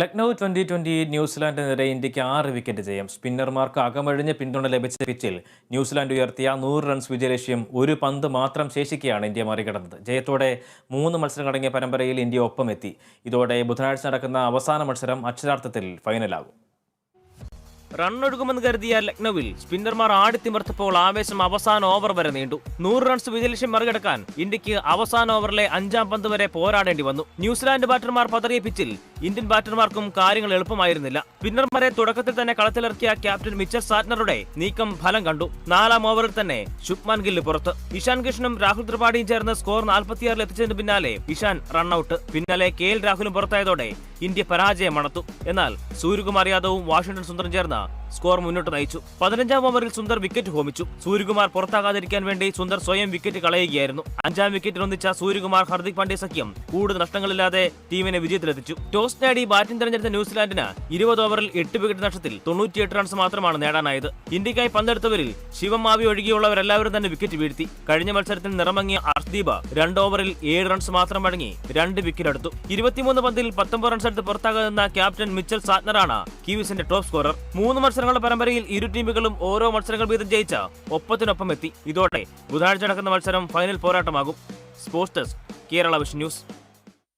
Lucknow twenty twenty ന്യൂസിലാൻഡിനെതിരെ ഇന്ത്യയ്ക്ക് ആറ് wicket ജയം. സ്പിന്നർമാർക്ക് അകമഴിഞ്ഞ് പിന്തുണ ലഭിച്ച പിച്ചിൽ ന്യൂസിലാൻഡ് ഉയർത്തിയ നൂറ് റൺസ് വിജയലക്ഷ്യം ഒരു പന്ത് മാത്രം ശേഷിക്കെയാണ് ഇന്ത്യ മറികടന്നത്. ജയത്തോടെ മൂന്ന് മത്സരം മത്സരങ്ങളടങ്ങിയ പരമ്പരയിൽ ഇന്ത്യ ഒപ്പമെത്തി. ഇതോടെ ബുധനാഴ്ച നടക്കുന്ന അവസാന മത്സരം അക്ഷരാർത്ഥത്തിൽ ഫൈനലാകും. റണ്ണൊഴുകുമെന്ന് കരുതിയ ലക്നൌവിൽ സ്പിന്നർമാർ ആടിത്തിമർത്തപ്പോൾ ആവേശം അവസാന ഓവർ വരെ നീണ്ടു. നൂറ് റൺസ് വിജയലക്ഷ്യം മറികടക്കാൻ ഇന്ത്യയ്ക്ക് അവസാന ഓവറിലെ അഞ്ചാം പന്ത് വരെ പോരാടേണ്ടി വന്നു. ന്യൂസിലാൻഡ് ബാറ്റർമാർ പതറിയ പിച്ചിൽ ഇന്ത്യൻ ബാറ്റർമാർക്കും കാര്യങ്ങൾ എളുപ്പമായിരുന്നില്ല. സ്പിന്നർമാരെ തുടക്കത്തിൽ തന്നെ കളത്തിലിറക്കിയ ക്യാപ്റ്റൻ മിച്ചർ സാറ്റ്നറുടെ നീക്കം ഫലം കണ്ടു. നാലാം ഓവറിൽ തന്നെ ശുഭ്മാൻ ഗില്ല് പുറത്ത്. ഇഷാൻ കൃഷ്ണനും രാഹുൽ ത്രിപാഠിയും ചേർന്ന് സ്കോർ നാൽപ്പത്തിയാറിൽ എത്തിച്ചതിന് പിന്നാലെ ഇഷാൻ റൺഔട്ട് പിന്നാലെ കെ എൽ രാഹുലും പുറത്തായതോടെ ഇന്ത്യ പരാജയമണത്തു. എന്നാൽ സൂര്യകുമാർ യാദവും വാഷിംഗ്ടൺ സുന്ദറും ചേർന്ന് സ്കോർ മുന്നോട്ട് നയിച്ചു. പതിനഞ്ചാം ഓവറിൽ സുന്ദർ വിക്കറ്റ് ഹോമിച്ചു. സൂര്യകുമാർ പുറത്താകാതിരിക്കാൻ വേണ്ടി സുന്ദർ സ്വയം വിക്കറ്റ് കളയുകയായിരുന്നു. അഞ്ചാം വിക്കറ്റിൽ ഒന്നിച്ച സൂര്യകുമാർ ഹർദിക് പാണ്ഡ്യ സഖ്യം കൂടുതൽ നഷ്ടങ്ങളില്ലാതെ ടീമിനെ വിജയത്തിലെത്തിച്ചു. ടോസ് നേടി ബാറ്റിംഗ് തെരഞ്ഞെടുത്ത ന്യൂസിലാൻഡിന് ഇരുപത് ഓവറിൽ എട്ട് വിക്കറ്റ് നഷ്ടത്തിൽ തൊണ്ണൂറ്റിയെട്ട് റൺസ് മാത്രമാണ് നേടാനായത്. ഇന്ത്യക്കായി പന്തെടുത്തവരിൽ ശിവമാവി ഒഴികെയുള്ളവരെല്ലാവരും തന്നെ വിക്കറ്റ് വീഴ്ത്തി. കഴിഞ്ഞ മത്സരത്തിൽ നിറമങ്ങിയ അർദീപ് രണ്ട് ഓവറിൽ ഏഴ് റൺസ് മാത്രം വഴങ്ങി രണ്ട് വിക്കറ്റ് എടുത്തു. ഇരുപത്തിമൂന്ന് പന്തിൽ പത്തൊമ്പത് റൺസ് എടുത്ത് പുറത്താകുന്ന ക്യാപ്റ്റൻ മിച്ചൽ സാറ്റ്നറാണ് കീവിസിന്റെ ടോപ്പ് സ്കോറർ മൂന്ന് മത്സരങ്ങളുടെ പരമ്പരയിൽ ഇരു ടീമുകളും ഓരോ മത്സരങ്ങൾ വീതം ജയിച്ച ഒപ്പത്തിനൊപ്പം എത്തി. ഇതോടെ ബുധനാഴ്ച നടക്കുന്ന മത്സരം final പോരാട്ടമാകും. Sports desk Kerala Vision News.